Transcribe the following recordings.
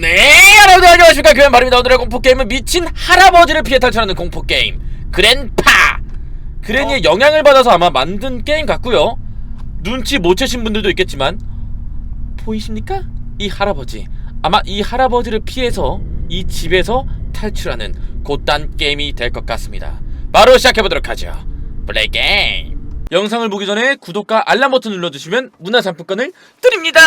네 여러분들 안녕하십니까? 교현발입니다. 오늘의 공포게임은 미친 할아버지를 피해 탈출하는 공포게임. 그랜파! 그랜이의 영향을 받아서 아마 만든 게임 같고요. 눈치 못 채신 분들도 있겠지만 보이십니까? 이 할아버지. 아마 이 할아버지를 피해서 이 집에서 탈출하는 곧단 게임이 될 것 같습니다. 바로 시작해보도록 하죠. 플레이 게임! 영상을 보기 전에 구독과 알람 버튼 눌러주시면 문화상품권을 드립니다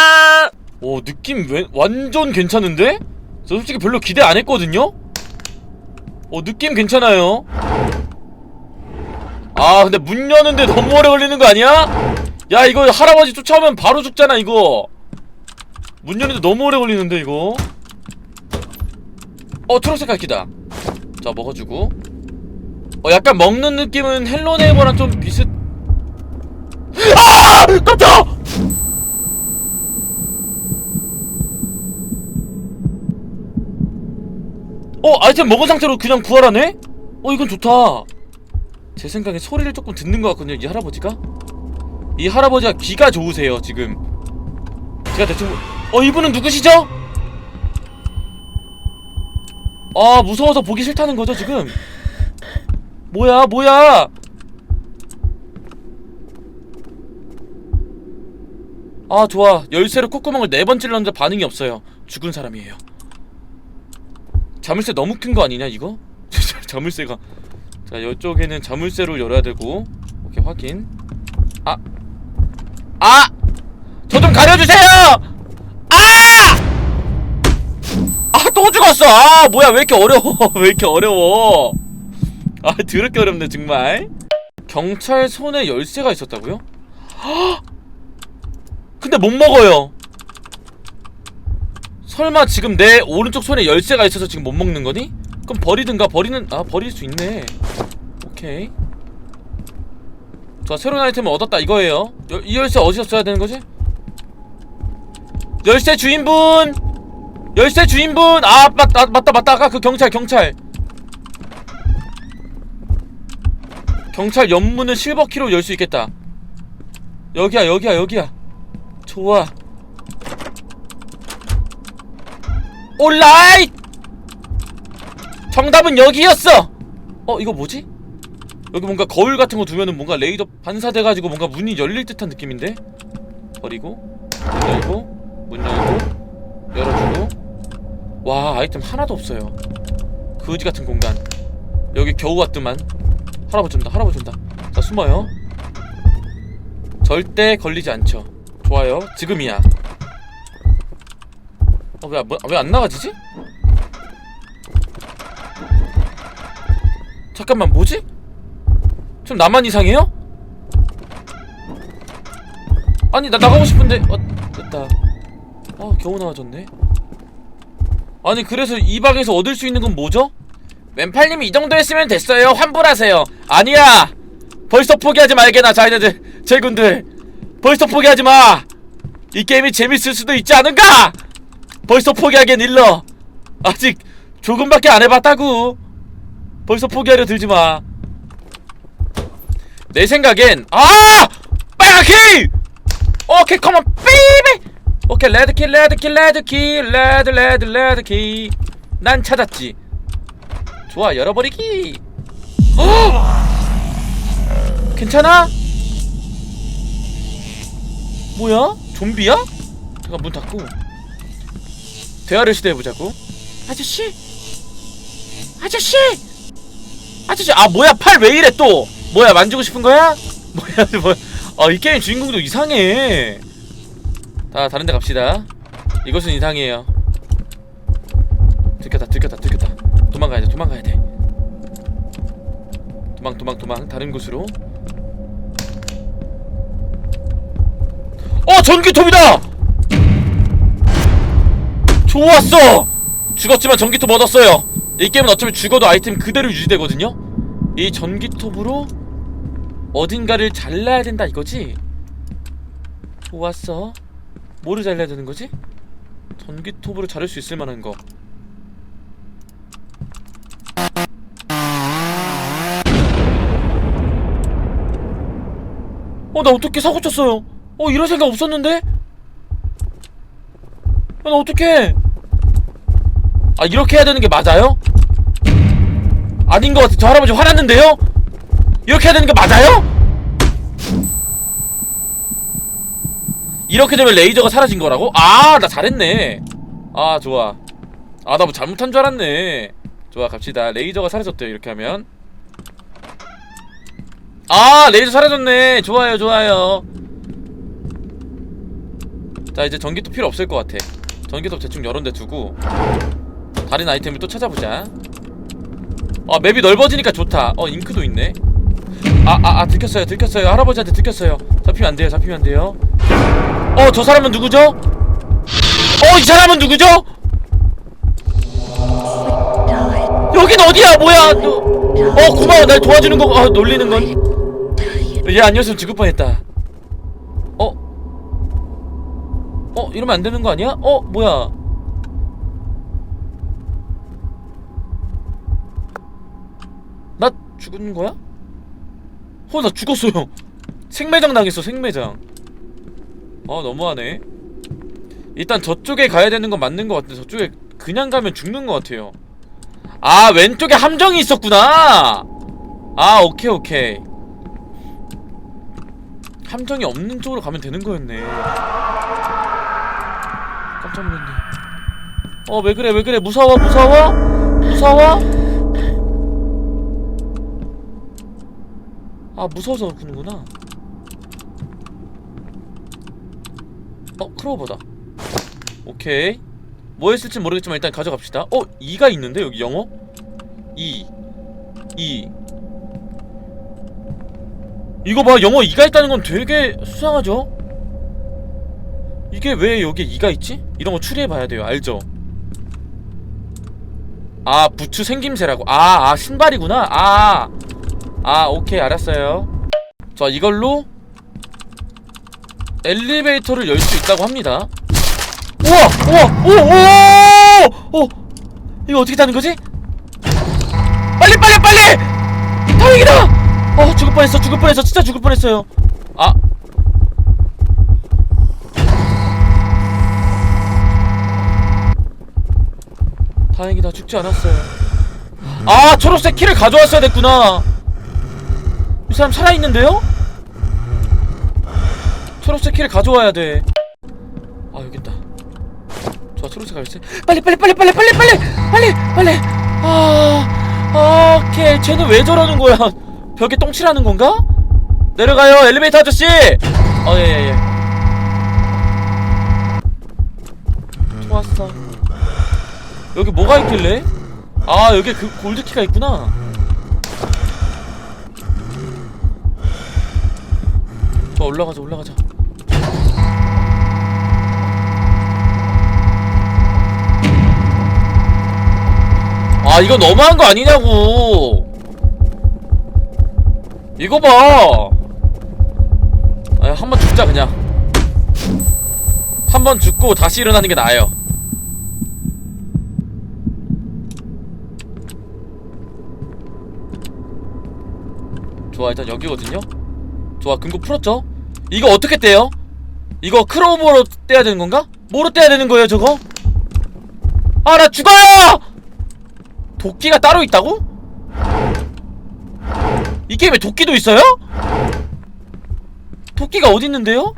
오 느낌 왜, 완전 괜찮은데? 저 솔직히 별로 기대 안 했거든요? 어 느낌 괜찮아요 아 근데 문 여는데 너무 오래 걸리는 거 아니야? 야 이거 할아버지 쫓아오면 바로 죽잖아 이거 문 여는데 너무 오래 걸리는데 이거 어 초록색 갈기다 자 먹어주고 어 약간 먹는 느낌은 헬로네이버랑 좀 비슷 아! 깜짝! 아이템 먹은 상태로 그냥 부활하네? 어 이건 좋다. 제 생각에 소리를 조금 듣는 것 같거든요 이 할아버지가. 이 할아버지가 귀가 좋으세요 지금. 제가 대충 어 이분은 누구시죠? 아 무서워서 보기 싫다는 거죠 지금? 뭐야 뭐야? 아 좋아. 열쇠로 콧구멍을 네 번 찔렀는데 반응이 없어요. 죽은 사람이에요 자물쇠 너무 큰 거 아니냐 이거? 자물쇠가 자 이쪽에는 자물쇠로 열어야 되고 오케이 확인 아! 아! 저 좀 가려주세요! 아! 아 또 죽었어! 아 뭐야 왜 이렇게 어려워 왜 이렇게 어려워 아 더럽게 어렵네 정말 경찰 손에 열쇠가 있었다고요? 헉! 근데 못 먹어요 설마 지금 내 오른쪽 손에 열쇠가 있어서 지금 못 먹는 거니? 그럼 버리든가 버리는 아 버릴 수 있네. 오케이. 자 새로운 아이템을 얻었다 이거예요. 여, 이 열쇠 어디서 써야 되는 거지? 열쇠 주인분! 열쇠 주인분! 아 맞다 맞다 맞다. 아까 그 경찰 경찰. 경찰 연문은 실버키로 열 수 있겠다. 여기야 여기야 여기야. 좋아 올라이! 정답은 여기였어! 어 이거 뭐지? 여기 뭔가 거울 같은 거 두면은 뭔가 레이더 반사돼가지고 뭔가 문이 열릴 듯한 느낌인데? 버리고 문 열고 문 열고 열어주고. 와 아이템 하나도 없어요. 거지 같은 공간. 여기 겨우 왔더만. 할아버지 온다 할아버지 온다. 자 숨어요. 절대 걸리지 않죠. 좋아요. 지금이야 어, 왜, 뭐, 왜안 나가지지? 잠깐만, 뭐지? 좀 나만 이상해요? 아니, 나 나가고 싶은데, 어, 됐다. 아, 겨우 나와줬네. 아니, 그래서 이 방에서 얻을 수 있는 건 뭐죠? 왼팔님이 이 정도 했으면 됐어요. 환불하세요. 아니야! 벌써 포기하지 말게나, 자이네들, 제군들. 벌써 포기하지 마! 이 게임이 재밌을 수도 있지 않은가? 벌써 포기하기엔 일러 아직 조금밖에 안 해봤다고 벌써 포기하려 들지마 내 생각엔 아! 빨간키! 오케이 컴온 베이비 오케이 레드키 레드키 레드키 레드 레드 레드키 난 찾았지 좋아 열어버리기 어! 괜찮아? 뭐야? 좀비야? 잠깐 문 닫고 대화를 시도해보자고. 아저씨? 아저씨? 아저씨 아 뭐야 팔 왜 이래 또? 뭐야 만지고 싶은 거야? 뭐야 뭐야 아이 게임 주인공도 이상해. 다 다른 데 갑시다. 이것은 이상해요. 들켰다 들켰다 들켰다. 도망가야 돼 도망가야 돼. 도망 도망 도망. 다른 곳으로. 어 전기톱이다 좋았어! 죽었지만 전기톱 얻었어요 이 게임은 어차피 죽어도 아이템 그대로 유지되거든요 이 전기톱으로 어딘가를 잘라야 된다 이거지? 좋았어 뭐를 잘라야 되는 거지? 전기톱으로 자를 수 있을 만한 거 어, 나 어떻게 사고 쳤어요? 어, 이런 생각 없었는데? 야, 나 어떡해? 아 이렇게 해야 되는 게 맞아요? 아닌 것 같아 저 할아버지 화났는데요? 이렇게 해야 되는 게 맞아요? 이렇게 되면 레이저가 사라진 거라고? 아 나 잘했네. 아 좋아. 아 나 뭐 잘못한 줄 알았네. 좋아 갑시다. 레이저가 사라졌대요 이렇게 하면. 아 레이저 사라졌네. 좋아요 좋아요. 자 이제 전기도 필요 없을 것 같아. 전기도 대충 데 두고 다른 아이템을 또 찾아보자. 아 맵이 넓어지니까 좋다. 어 잉크도 있네. 아아 아 들켰어요 들켰어요. 할아버지한테 들켰어요. 잡히면 안 돼요 잡히면 안 돼요. 어 저 사람은 누구죠? 어 이 사람은 누구죠? 여긴 어디야? 뭐야? 너, 어 고마워. 날 도와주는 거 아, 놀리는 건얘 아니었으면 죽을 뻔했다. 어? 어 이러면 안 되는 거 아니야? 어 뭐야 나 죽은 거야? 어 나 죽었어요 생매장 당했어 생매장. 아 너무하네. 일단 저쪽에 가야 되는 건 맞는 것 같은데 저쪽에 그냥 가면 죽는 것 같아요. 아 왼쪽에 함정이 있었구나! 아 오케이 오케이. 함정이 없는 쪽으로 가면 되는 거였네. 깜짝 놀랐네. 어 왜 그래 왜 그래? 무서워 무서워? 무서워 아 무서워서 그러는구나. 어 크로버다. 오케이. 뭐 했을지 모르겠지만 일단 가져갑시다. 어 2가 있는데 여기 영어? 2 2 이거 봐 영어 2가 있다는 건 되게 수상하죠? 이게 왜 여기에 2가 있지? 이런 거 추리해봐야 돼요. 알죠? 아 부츠 생김새라고. 아아 신발이구나. 아 아 오케이 알았어요 자 이걸로 엘리베이터를 열 수 있다고 합니다 우와 우와 오오 오! 이거 어떻게 타는 거지? 빨리 빨리 빨리! 다행이다! 어 죽을 뻔했어 죽을 뻔했어 진짜 죽을 뻔했어요 아 다행이다 죽지 않았어요 아 초록색 키를 가져왔어야 됐구나 이 사람 살아있는데요? 초록색 키를 가져와야 돼. 아 여기 있다. 좋아 초록색 갈색. 빨리 빨리 빨리 빨리 빨리 빨리 빨리 빨리. 아, 아 오케이. 쟤는 왜 저러는 거야? 벽에 똥칠하는 건가? 내려가요 엘리베이터 아저씨. 어 예예 예. 좋았어. 여기 뭐가 있길래? 아 여기 그 골드 키가 있구나. 좋아 올라가자 올라가자. 아 이거 너무한 거 아니냐고. 이거 봐. 아, 한번 죽자 그냥. 한 번 죽고 다시 일어나는 게 나아요. 좋아 일단 여기거든요. 좋아 금고 풀었죠 이거 어떻게 떼요? 이거 크로우버로 떼야 되는 건가? 뭐로 떼야 되는 거예요 저거? 아 나 죽어요! 도끼가 따로 있다고? 이 게임에 도끼도 있어요? 도끼가 어디 있는데요?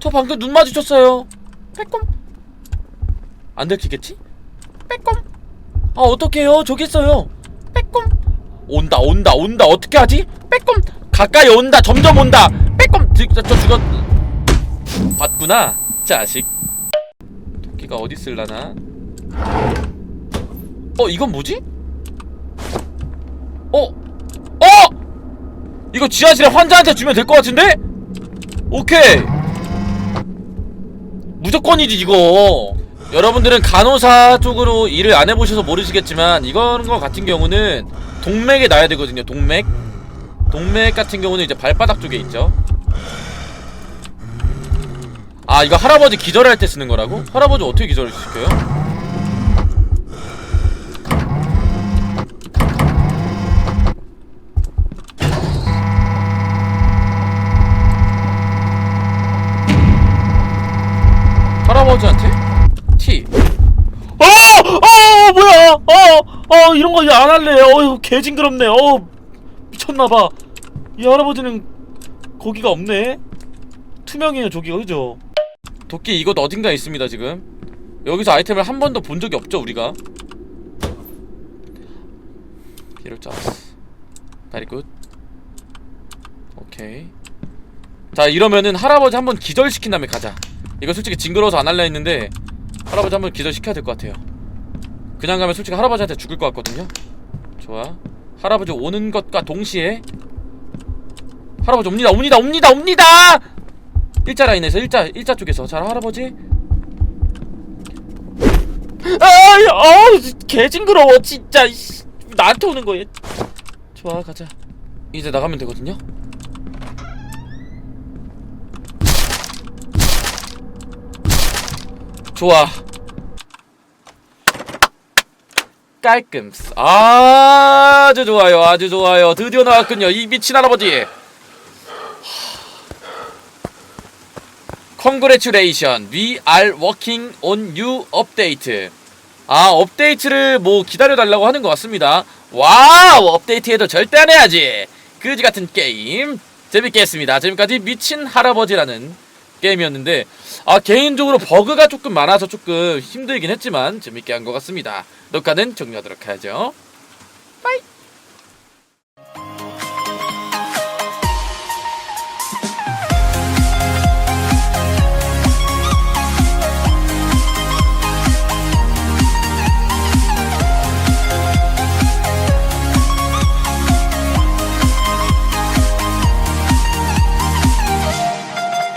저 방금 눈 마주쳤어요. 빼꼼. 안 들키겠지? 빼꼼. 아 어떡해요? 저기 있어요. 온다 온다 온다 어떻게 하지? 빼꼼. 가까이 온다 점점 온다. 빼꼼. 저, 저 죽었. 봤구나 자식. 도끼가 어디 있을라나? 어 이건 뭐지? 어? 어? 이거 지하실에 환자한테 주면 될 것 같은데? 오케이 무조건이지 이거 여러분들은 간호사 쪽으로 일을 안 해보셔서 모르시겠지만 이건 거 같은 경우는 동맥에 놔야 되거든요 동맥 동맥 같은 경우는 이제 발바닥 쪽에 있죠 아 이거 할아버지 기절할 때 쓰는 거라고? 할아버지 어떻게 기절을 시켜요? 어! 어! 이런 거 안 할래. 어, 개 징그럽네. 어! 미쳤나봐. 이 할아버지는 거기가 없네. 투명해요, 저기가. 그죠? 도끼 이곳 어딘가에 있습니다, 지금. 여기서 아이템을 한 번도 본 적이 없죠, 우리가. 이럴 줄 알았어. very good. 오케이. 자, 이러면은 할아버지 한번 기절시킨 다음에 가자. 이거 솔직히 징그러워서 안 할라 했는데 할아버지 한번 기절시켜야 될 것 같아요. 그냥 가면 솔직히 할아버지한테 죽을 것 같거든요. 좋아. 할아버지 오는 것과 동시에 할아버지 옵니다, 옵니다, 옵니다, 옵니다. 일자 라인에서 일자 일자 쪽에서 자 할아버지. 아이, 어우, 개 징그러워 진짜. 나한테 오는 거예요. 좋아, 가자. 이제 나가면 되거든요. 좋아. 깔끔. 아주 좋아요, 아주 좋아요. 드디어 나왔군요. 이 미친 할아버지. Congratulation, we are working on new update. 아, 업데이트를 뭐 기다려달라고 하는 것 같습니다. 와우, 업데이트해도 절대 안 해야지. 그지 같은 게임. 재밌게 했습니다. 지금까지 미친 할아버지라는 게임이었는데, 아, 개인적으로 버그가 조금 많아서 조금 힘들긴 했지만, 재밌게 한 것 같습니다. 녹화는 종료하도록 하죠. 빠이!